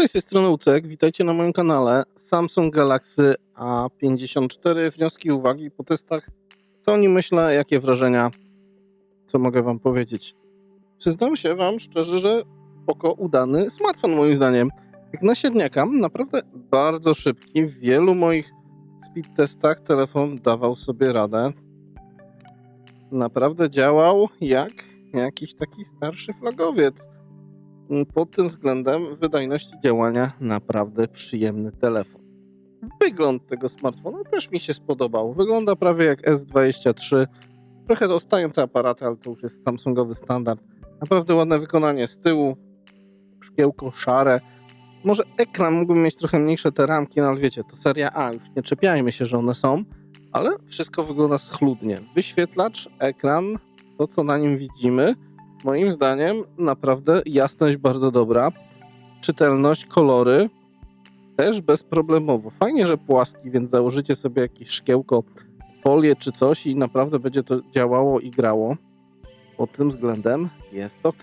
Cześć, z tej strony Ucek, witajcie na moim kanale Samsung Galaxy A54. Wnioski uwagi po testach. Co o nim myślę, jakie wrażenia, co mogę wam powiedzieć. Przyznam się wam szczerze, że spoko udany smartfon moim zdaniem. Jak na średniaka, naprawdę bardzo szybki. W wielu moich speed testach telefon dawał sobie radę. Naprawdę działał jak jakiś taki starszy flagowiec. Pod tym względem wydajności działania naprawdę przyjemny telefon. Wygląd tego smartfona też mi się spodobał. Wygląda prawie jak S23. Trochę dostają te aparaty, ale to już jest Samsungowy standard. Naprawdę ładne wykonanie z tyłu. Szkiełko szare. Może ekran mógłby mieć trochę mniejsze te ramki, no ale wiecie, to seria A, już nie czepiajmy się, że one są, ale wszystko wygląda schludnie. Wyświetlacz, ekran, to co na nim widzimy, moim zdaniem naprawdę jasność bardzo dobra. Czytelność, kolory też bezproblemowo. Fajnie, że płaski, więc założycie sobie jakieś szkiełko, folię czy coś i naprawdę będzie to działało i grało. Pod tym względem jest ok.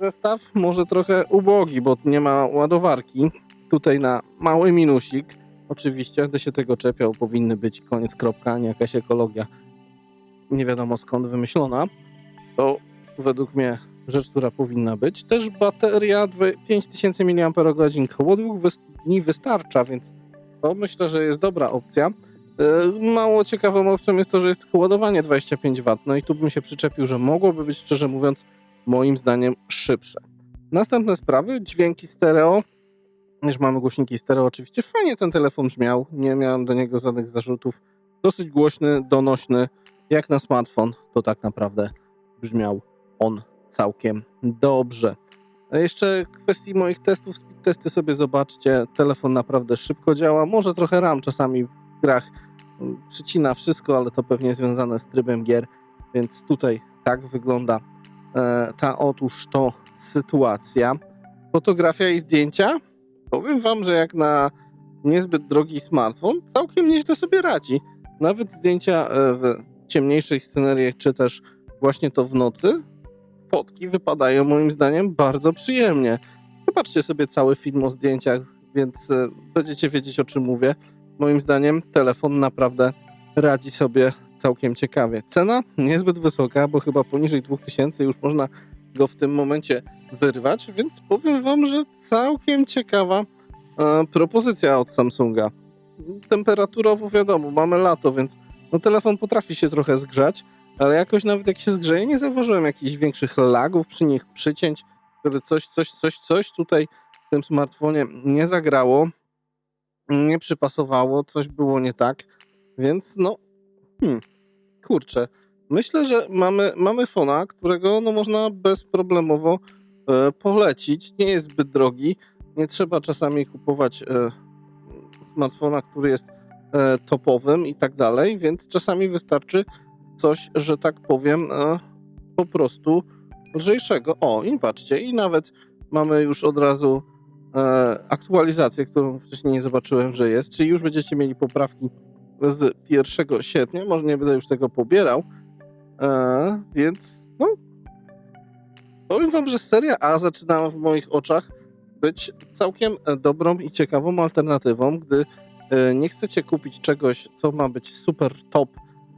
Zestaw może trochę ubogi, bo nie ma ładowarki. Tutaj na mały minusik. Oczywiście, gdy się tego czepiał, powinny być koniec kropka, nie jakaś ekologia nie wiadomo skąd wymyślona. To według mnie rzecz, która powinna być. Też bateria 5000 mAh koło dwóch dni wystarcza, więc to myślę, że jest dobra opcja. Mało ciekawą opcją jest to, że jest ładowanie 25 W. No i tu bym się przyczepił, że mogłoby być, szczerze mówiąc, moim zdaniem szybsze. Następne sprawy, dźwięki stereo. Już mamy głośniki stereo, oczywiście fajnie ten telefon brzmiał, nie miałem do niego żadnych zarzutów. Dosyć głośny, donośny, jak na smartfon, to tak naprawdę brzmiał on całkiem dobrze. A jeszcze kwestii moich testów, testy sobie zobaczcie. Telefon naprawdę szybko działa. Może trochę RAM czasami w grach przycina wszystko, ale to pewnie związane z trybem gier, więc tutaj tak wygląda e, ta otóż to sytuacja. Fotografia i zdjęcia. Powiem wam, że jak na niezbyt drogi smartfon, całkiem nieźle sobie radzi. Nawet zdjęcia e, w ciemniejszych scenariach, czy też właśnie to w nocy, fotki wypadają moim zdaniem bardzo przyjemnie. Zobaczcie sobie cały film o zdjęciach, więc e, będziecie wiedzieć o czym mówię. Moim zdaniem telefon naprawdę radzi sobie całkiem ciekawie. Cena niezbyt wysoka, bo chyba poniżej 2000 już można go w tym momencie wyrwać, więc powiem wam, że całkiem ciekawa e, propozycja od Samsunga. Temperaturowo wiadomo, mamy lato, więc no telefon potrafi się trochę zgrzać, ale jakoś nawet jak się zgrzeje, nie zauważyłem jakichś większych lagów przy nich, przycięć, żeby coś, coś, coś, coś tutaj w tym smartfonie nie zagrało, nie przypasowało, coś było nie tak, więc no, hmm, kurczę, myślę, że mamy, mamy fona, którego no można bezproblemowo e, polecić, nie jest zbyt drogi, nie trzeba czasami kupować e, smartfona, który jest e, topowym i tak dalej, więc czasami wystarczy coś, że tak powiem, e, po prostu lżejszego. O, i patrzcie, i nawet mamy już od razu e, aktualizację, którą wcześniej nie zobaczyłem, że jest, czyli już będziecie mieli poprawki z 1 sierpnia, może nie będę już tego pobierał, e, więc no, powiem wam, że seria A zaczyna w moich oczach być całkiem dobrą i ciekawą alternatywą, gdy nie chcecie kupić czegoś, co ma być super top,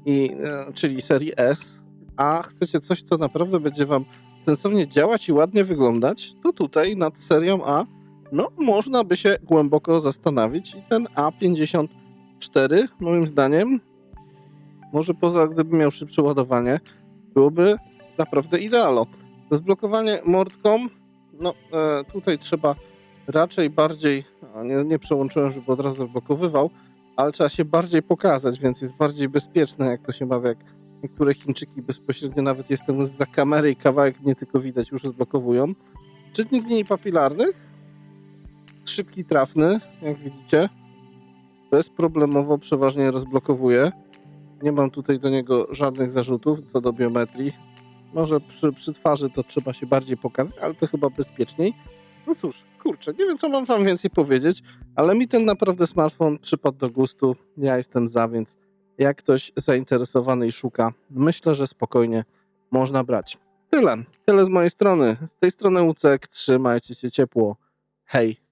i, czyli serii S, a chcecie coś, co naprawdę będzie wam sensownie działać i ładnie wyglądać, to tutaj nad serią A no można by się głęboko zastanowić i ten A54 moim zdaniem może poza gdyby miał szybsze ładowanie byłoby naprawdę idealo. Zblokowanie mordką no e, tutaj trzeba raczej bardziej, nie, nie przełączyłem, żeby od razu zablokowywał, ale trzeba się bardziej pokazać, więc jest bardziej bezpieczne, jak to się mawia, jak niektóre Chińczyki bezpośrednio nawet jestem za kamery i kawałek mnie tylko widać, już odblokowują. Czytnik linii papilarnych, szybki, trafny, jak widzicie, bezproblemowo przeważnie rozblokowuje. Nie mam tutaj do niego żadnych zarzutów co do biometrii. Może przy, przy twarzy to trzeba się bardziej pokazać, ale to chyba bezpieczniej. No cóż, kurczę, nie wiem co mam wam więcej powiedzieć, ale mi ten naprawdę smartfon przypadł do gustu. Ja jestem za, więc jak ktoś zainteresowany i szuka, myślę, że spokojnie można brać. Tyle. Tyle z mojej strony. Z tej strony Ucek. Trzymajcie się ciepło. Hej.